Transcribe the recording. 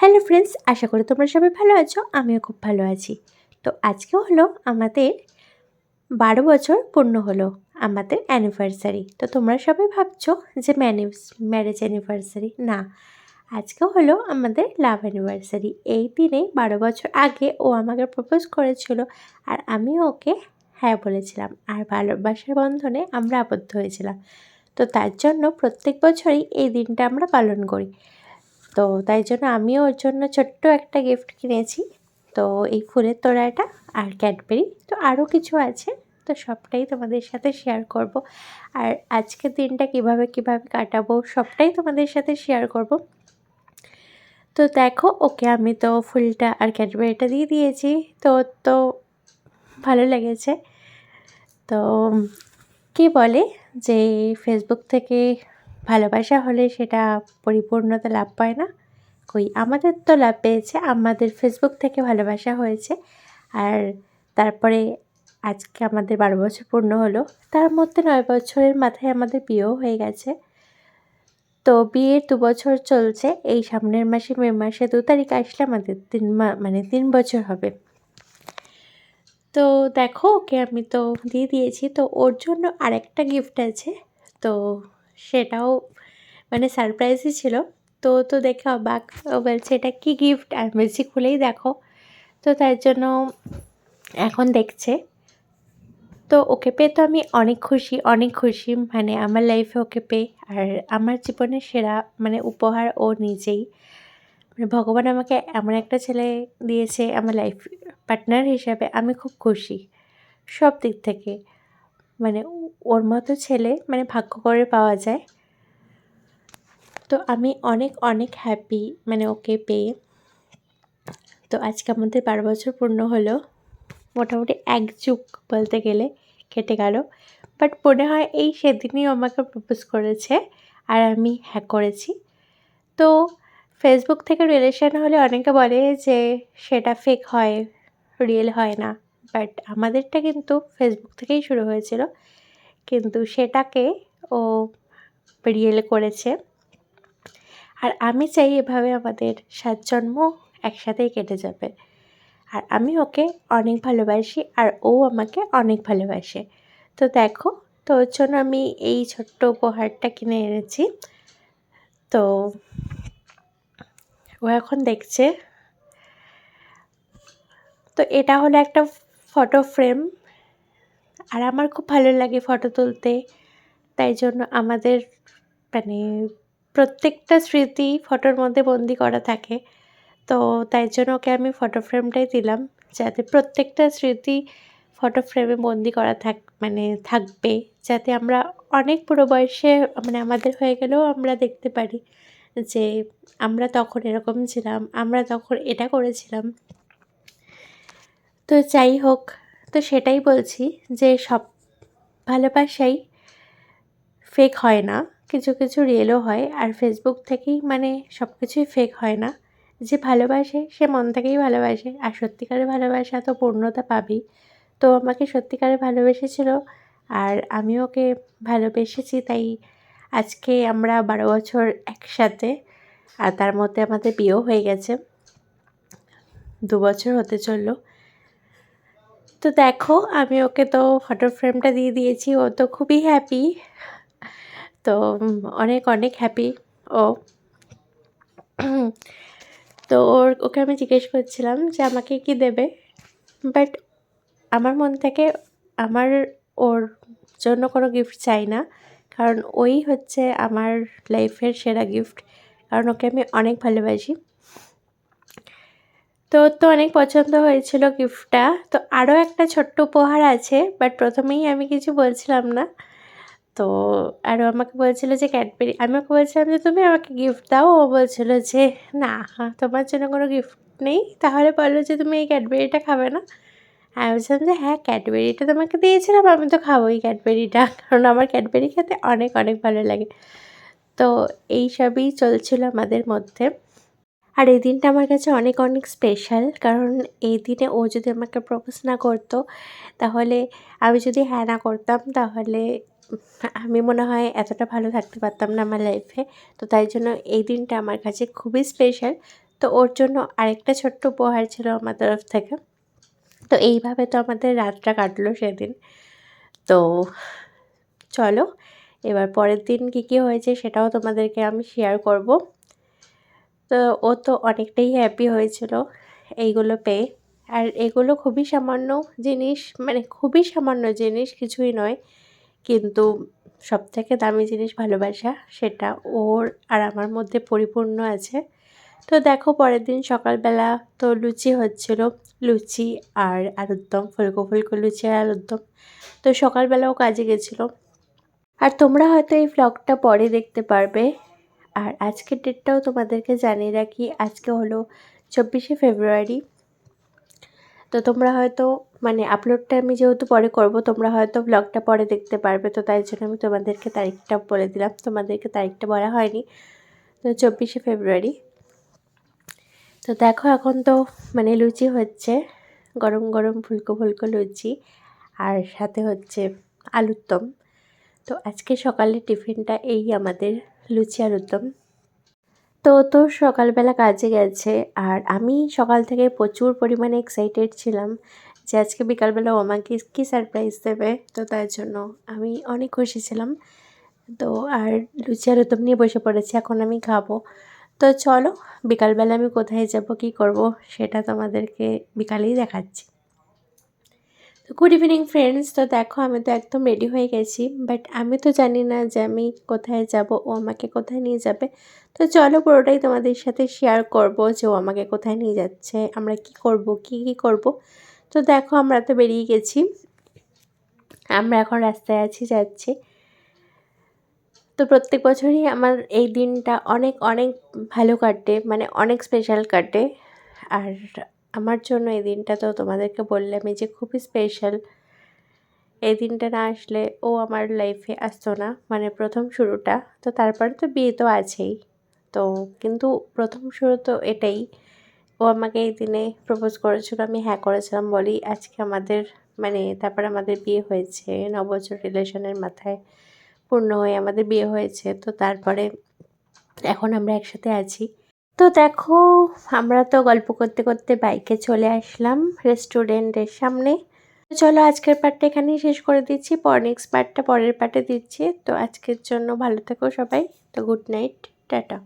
Hello friends, আশা করি তোমরা সবাই ভালো আছো, আমিও খুব ভালো আছি। তো আজকে হলো আমাদের বারো বছর পূর্ণ হলো আমাদের অ্যানিভার্সারি তো তোমরা সবাই ভাবছ যে ম্যানিভ ম্যারেজ অ্যানিভার্সারি না। আজকে হলো আমাদের লাভ অ্যানিভার্সারি এই দিনে বারো বছর আগে ও আমাকে প্রপোজ করেছিল আর আমি ওকে হ্যাঁ বলেছিলাম আর ভালোবাসার বন্ধনে আমরা আবদ্ধ হয়েছিলাম। তো তার জন্য প্রত্যেক বছরই এই দিনটা আমরা পালন করি। তো তাই জন্য আমিও ওর জন্য ছোট্ট একটা গিফট কিনেছি। তো এই ফুলের তোড়াটা আর ক্যাডবেরি তো আরও কিছু আছে, তো সবটাই তোমাদের সাথে শেয়ার করব। আর আজকের দিনটা কীভাবে কীভাবে কাটাবো সবটাই তোমাদের সাথে শেয়ার করব। তো দেখো, ওকে আমি তো ফুলটা আর ক্যাডবেরিটা দিয়ে দিয়েছি, তো তো ভালো লেগেছে। তো কি বলে যে ফেসবুক থেকে ভালোবাসা হলে সেটা পরিপূর্ণতা লাভ পায় না। কই, আমাদের তো লাভ পেয়েছে, আমাদের ফেসবুক থেকে ভালোবাসা হয়েছে। আর তারপরে আজকে আমাদের বারো বছর পূর্ণ হলো। তার মধ্যে নয় বছরের মাথায় আমাদের বিয়েও হয়ে গেছে। তো বিয়ের দু বছর চলছে, এই সামনের মাসে মে মাসে দু তারিখ আসলে আমাদের তিন মানে তিন বছর হবে। তো দেখো, ওকে আমি তো দিয়ে দিয়েছি। তো ওর জন্য আরেকটা গিফট আছে। তো সেটাও মানে সারপ্রাইজই ছিল। তো তো দেখে অবাক। ও বলছে, এটা কী গিফট আমি বলছি, খুলেই দেখো। তো তার জন্য এখন দেখছে। তো ওকে পেয়ে তো আমি অনেক খুশি অনেক খুশি। মানে আমার লাইফে ওকে পেয়ে আর আমার জীবনের সেরা মানে উপহার ও নিজেই। মানে ভগবান আমাকে এমন একটা ছেলে দিয়েছে, আমার লাইফ পার্টনার হিসাবে আমি খুব খুশি সব দিক থেকে। মানে ওর মতো ছেলে মানে ভাগ্য করে পাওয়া যায়। তো আমি অনেক অনেক হ্যাপি মানে ওকে পেয়ে। তো আজকে আমাদের বারো বছর পূর্ণ হলো। মোটামুটি এক যুগ বলতে গেলে কেটে গেল। বাট মনে হয় এই সেদিনই আমাকে প্রপোজ করেছে আর আমি হ্যাঁ করেছি। তো ফেসবুক থেকে রিলেশন হলে অনেকে বলে যে সেটা ফেক হয় রিয়েল হয় না। বাট আমাদেরটা কিন্তু ফেসবুক থেকেই শুরু হয়েছিল। কিন্তু সেটাকে ও রিয়েল করেছে। আর আমি চাই এভাবে আমাদের সাত জন্ম একসাথেই কেটে যাবে। আর আমি ওকে অনেক ভালোবাসি আর ও আমাকে অনেক ভালোবাসে। তো দেখো, তো ওর জন্য আমি এই ছোট্ট উপহারটা কিনে এনেছি। তো ও এখন দেখছে। তো এটা হলো একটা ফটো ফ্রেম। আর আমার খুব ভালো লাগে ফটো তুলতে। তাই জন্য আমাদের মানে প্রত্যেকটা স্মৃতি ফটোর মধ্যে বন্দি করা থাকে। তো তাই জন্য ওকে আমি ফটো ফ্রেমটাই দিলাম, যাতে প্রত্যেকটা স্মৃতি ফটো ফ্রেমে বন্দি করা থাক মানে থাকবে। যাতে আমরা অনেক পুরো বয়সে মানে আমাদের হয়ে গেলেও আমরা দেখতে পারি যে আমরা তখন এরকম ছিলাম, আমরা তখন এটা করেছিলাম। তো যাই হোক, তো সেটাই বলছি যে সব ভালোবাসাই ফেক হয় না। কিছু কিছু রিয়েলও হয় আর ফেসবুক থেকেই মানে সব কিছুই ফেক হয় না। যে ভালোবাসে, সে মন থেকেই ভালোবাসে আর সত্যিকারের ভালোবাসা তো পূর্ণতা পাবেই। তো আমাকে সত্যিকারে ভালোবেসেছিল আর আমি ওকে ভালোবেসেছি তাই আজকে আমরা বারো বছর একসাথে আর তার মধ্যে আমাদের বিয়েও হয়ে গেছে। দু বছর হতে চলল। তো দেখো, আমি ওকে তো ফটো ফ্রেমটা দিয়ে দিয়েছি, ও তো খুবই হ্যাপি তো অনেক অনেক হ্যাপি ও। তো ওর, ওকে আমি জিজ্ঞেস করছিলাম যে আমাকে কি দেবে? বাট আমার মন থেকে আমার, ওর জন্য কোনো গিফট চাই না। কারণ ওই হচ্ছে আমার লাইফের সেরা গিফট কারণ ওকে আমি অনেক ভালোবাসি। তো তো অনেক পছন্দ হয়েছিল গিফটটা তো আরও একটা ছোট্ট উপহার আছে বাট প্রথমেই আমি কিছু বলছিলাম না। তো আরও আমাকে বলছিল যে ক্যাডবেরি আমি ওকে বলছিলাম যে, তুমি আমাকে গিফট দাও। ও বলছিল যে, না, তোমার জন্য কোনো গিফট নেই। তাহলে বলল যে, তুমি এই ক্যাডবেরিটা খাবে না? আমি বলছিলাম যে হ্যাঁ ক্যাডবেরিটা তোমাকে দিয়েছিলাম, আমি তো খাবোই ক্যাডবেরিটা কারণ আমার ক্যাডবেরি খেতে অনেক অনেক ভালো লাগে। তো এই সবই চলছিল আমাদের মধ্যে। আর এই দিনটা আমার কাছে অনেক অনেক স্পেশাল কারণ এই দিনে ও যদি আমাকে প্রপোজ না করতো, তাহলে আমি যদি হ্যাঁ না করতাম, তাহলে আমি মনে হয় এতটা ভালো থাকতে পারতাম না আমার লাইফে তো তাই জন্য এই দিনটা আমার কাছে খুবই স্পেশাল তো ওর জন্য আরেকটা ছোট্ট উপহার ছিল আমার তরফ থেকে। তো এইভাবে তো আমাদের রাতটা কাটলো সেদিন। তো চলো, এবার পরের দিন কী কী হয়েছে সেটাও তোমাদেরকে আমি শেয়ার করব। তো ও তো অনেকটাই হ্যাপি হয়েছিল এইগুলো পেয়ে। আর এগুলো খুবই সামান্য জিনিস মানে খুবই সামান্য জিনিস, কিছুই নয়। কিন্তু সব থেকে দামি জিনিস ভালোবাসা, সেটা ওর আর আমার মধ্যে পরিপূর্ণ আছে। তো দেখো পরের দিন সকালবেলা তো লুচি হচ্ছিল, লুচি আর আলুর দম ফুলকো ফুলকো লুচি আর আলুর দম তো সকালবেলাও কাজে গেছিল। আর তোমরা হয়তো এই ভ্লগটা পরে দেখতে পারবে। আর আজকের ডেটটাও তোমাদেরকে জানিয়ে রাখি, আজকে হলো চব্বিশে ফেব্রুয়ারি। তো তোমরা হয়তো মানে আপলোডটা আমি যেহেতু পরে করব, তোমরা হয়তো ব্লগটা পরে দেখতে পারবে, তো তাই জন্য আমি তোমাদেরকে তারিখটা বলে দিলাম। তোমাদেরকে তারিখটা বলা হয়নি। তো চব্বিশে ফেব্রুয়ারি। তো দেখো এখন তো মানে লুচি হচ্ছে, গরম গরম ফুলকো ফুলকো লুচি, আর সাথে হচ্ছে আলুর দম তো আজকে সকালে টিফিনটা এই আমাদের লুচি আলুর দম তো তো সকালবেলা কাজে গেছে আর আমি সকাল থেকে প্রচুর পরিমাণে এক্সাইটেড ছিলাম যে আজকে বিকালবেলা ও আমাকে কী সারপ্রাইজ দেবে। তো তার জন্য আমি অনেক খুশি ছিলাম। তো আর লুচি আর উত্তম নিয়ে বসে পড়েছি, এখন আমি খাব। তো চলো, বিকালবেলা আমি কোথায় যাব, কি করব, সেটা তোমাদেরকে বিকালেই দেখাচ্ছি। তো গুড ইভিনিং ফ্রেন্ডস তো দেখো, আমি তো একদম রেডি হয়ে গেছি বাট আমি তো জানি না যে আমি কোথায় যাব, ও আমাকে কোথায় নিয়ে যাবে। তো চলো পুরোটাই তোমাদের সাথে শেয়ার করব যে ও আমাকে কোথায় নিয়ে যাচ্ছে, আমরা কি করব, কি কি করব। তো দেখো, আমরা তো বেরিয়ে গেছি। আমরা এখন রাস্তায় আছি, যাচ্ছি। তো প্রত্যেক বছরই আমার এই দিনটা অনেক অনেক ভালো কাটে মানে অনেক স্পেশাল কাটে। আর আমার জন্য এই দিনটা তো তোমাদেরকে বললামই যে খুবই স্পেশাল এই দিনটা না আসলে ও আমার লাইফে আসতো না মানে প্রথম শুরুটা। তো তারপরে তো বিয়ে তো আছেই। তো কিন্তু প্রথম শুরু তো এটাই। ও আমাকে এই দিনে প্রপোজ করেছিল, আমি হ্যাঁ করেছিলাম বলি আজকে আমাদের মানে তারপর আমাদের বিয়ে হয়েছে নবছর রিলেশনের মাথায় পূর্ণ হয়ে আমাদের বিয়ে হয়েছে। তো তারপরে এখন আমরা একসাথে আছি। তো দেখো, আমরা তো গল্প করতে করতে বাইকে চলে আসলাম রেস্টুরেন্টের সামনে। তো চলো আজকের পার্টটা এখানেই শেষ করে দিচ্ছি। পর নেক্সট পার্টটা পরের পার্টে দিচ্ছি। তো আজকের জন্য ভালো থেকো সবাই। তো গুড নাইট টাটা।